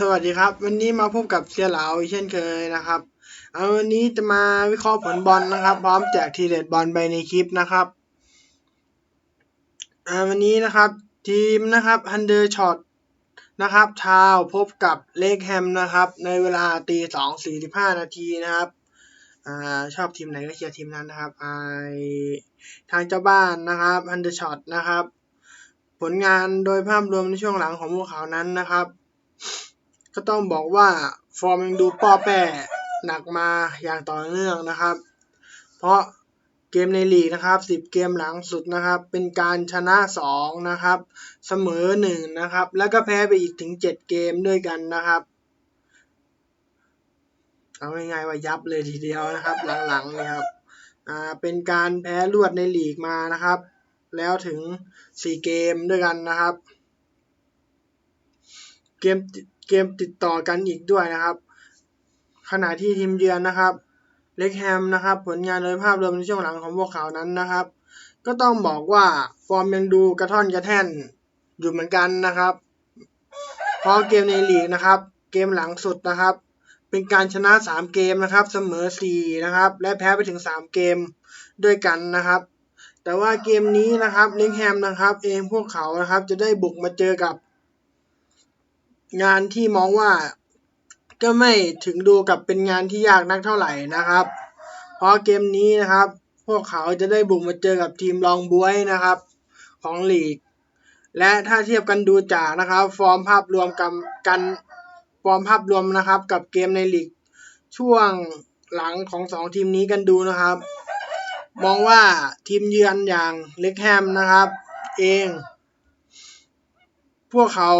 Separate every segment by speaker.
Speaker 1: สวัสดีครับ วันนี้มาพบกับเซียเหลาเช่นเคยนะครับเอาวันนี้จะมาวิเคราะห์ผลบอลนะครับ พร้อมแจกทีเด็ดบอลไปในคลิปนะครับอ่าวันนี้นะครับทีมนะครับฮันเดอร์ช็อตนะครับทาวพบกับเลกแฮมนะครับ ในเวลาตีสองสี่สิบห้านาทีนะครับอชอบทีมไหนก็เชียร์ทีมนั้นนะครับไอทางเจ้าบ้านนะครับฮันเดอร์ช็อตนะครับ ผลงานโดยภาพรวมในช่วงหลังของพวกเขานั้นนะครับ ก็ต้องบอกว่าฟอร์มยังดูป้อแป้หนักมาอย่างต่อเนื่องนะครับ เพราะเกมในลีกนะครับ 10 เกมหลังสุดนะครับ เป็นการชนะ 2 นะครับ เสมอ 1 นะครับ แล้วก็แพ้ไปอีกถึง 7 เกมด้วยกันนะครับ เอาง่ายๆว่ายับเลยทีเดียวนะครับ หลังๆนี่ยครับ อ่า เป็นการแพ้รวดในลีกมานะครับ แล้วถึง 4 เกมด้วยกันนะครับ เกม เกมติดต่อกันอีกด้วยนะครับ ขณะที่ทีมเยือนนะครับเล็กแฮมนะครับ ผลงานโดยภาพรวมในช่วงหลังของพวกเขานั้นนะครับ ก็ต้องบอกว่าฟอร์มยังดูกระท่อนกระแท่นอยู่เหมือนกันนะครับเพราะเกมในลีกนะครับ เกมหลังสุดนะครับ เป็นการชนะ 3 เกมนะครับ เสมอ 4 นะครับ และแพ้ไปถึง 3 เกมด้วยกันนะครับ แต่ว่าเกมนี้นะครับเล็กแฮมนะครับ เองพวกเขานะครับจะได้บุกมาเจอกับ งานที่มองว่าก็ไม่ถึงดูกับเป็นงานที่ยากนักเท่าไหร่นะครับ เพราะเกมนี้นะครับ พวกเขาจะได้บุกมาเจอกับทีมรองบวยนะครับ ของลีก และถ้าเทียบกันดูจากนะครับ ฟอร์มภาพรวมกับกันฟอร์มภาพรวมนะครับ กับเกมในลีกช่วงหลังของสองทีมนี้กันดูนะครับ มองว่าทีมเยือนอย่างเล็กแฮมนะครับ เอง พวกเขา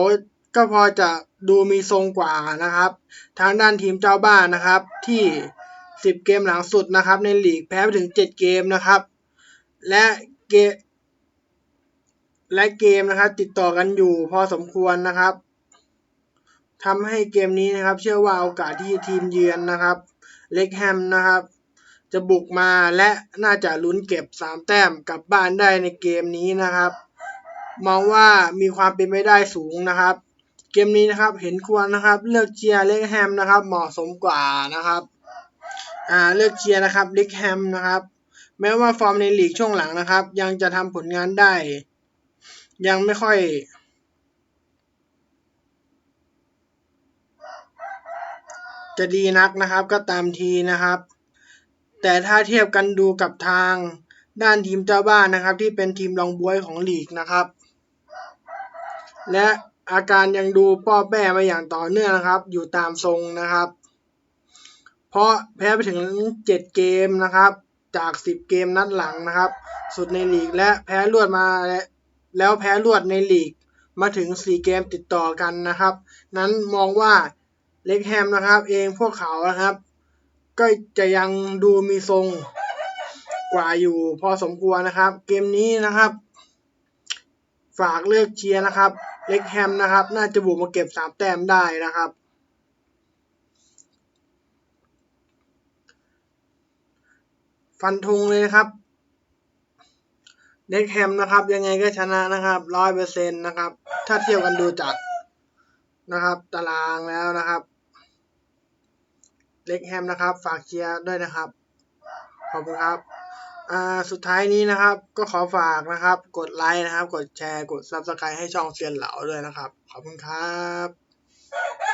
Speaker 1: ก็พอจะดูมีทรงกว่านะครับ ทางด้านทีมเจ้าบ้านนะครับ ที่ 10 เกมหลังสุดนะครับ ในลีกแพ้ไปถึง 7 เกมนะครับ และเกมและเกมนะครับ ติดต่อกันอยู่พอสมควรนะครับทำให้เกมนี้นะครับ เชื่อว่าโอกาสที่ทีมเยือนนะครับ เล็กแฮมนะครับ จะบุกมาและน่าจะลุ้นเก็บ 3 แต้มกลับบ้านได้ในเกมนี้นะครับ มองว่ามีความเป็นไปได้สูงนะครับ เกมนี้นะครับเห็นควรนะครับเลือกเชียร์เล็กแฮมนะครับเหมาะสมกว่านะครับอ่าเลือกเชียร์นะครับเล็กแฮมนะครับแม้ว่าฟอร์มในลีกช่วงหลังนะครับ ยังจะทำผลงานได้ ยังไม่ค่อยจะดีนักนะครับก็ตามทีนะครับ แต่ถ้าเทียบกันดูกับทางด้านทีมเจ้าบ้านนะครับ ที่เป็นทีมรองบวยของลีกนะครับ และ อาการยังดูป้อแป้มาอย่างต่อเนื่องนะครับ อยู่ตามทรงนะครับ เพราะแพ้ไปถึง 7 เกมนะครับ จาก 10 เกมนัดหลังนะครับ สุดในลีกและแพ้รวดมาแล้วแพ้รวดในลีกมาถึง 4 เกมติดต่อกันนะครับ นั้นมองว่าเล็กแฮมนะครับ เองพวกเขานะครับ ก็จะยังดูมีทรงกว่าอยู่พอสมควรนะครับ เกมนี้นะครับ ฝากเลือกเชียร์นะครับ เล็กแฮมนะครับ น่าจะบุกมาเก็บสามแต้มได้นะครับ ฟันธงเลยนะครับ เล็กแฮมนะครับ ยังไงก็ชนะนะครับร้อยเปอร์เซ็นต์นะครับ ถ้าเทียบกันดูจากนะครับ ตารางแล้วนะครับ เล็กแฮมนะครับ ฝากเชียร์ด้วยนะครับ ขอบคุณครับ อ่าสุดท้ายนี้นะครับ ก็ขอฝากนะครับ กดไลค์นะครับ กดแชร์ กด Subscribe ให้ช่องเซียนเหลาด้วยนะครับ ขอบคุณครับ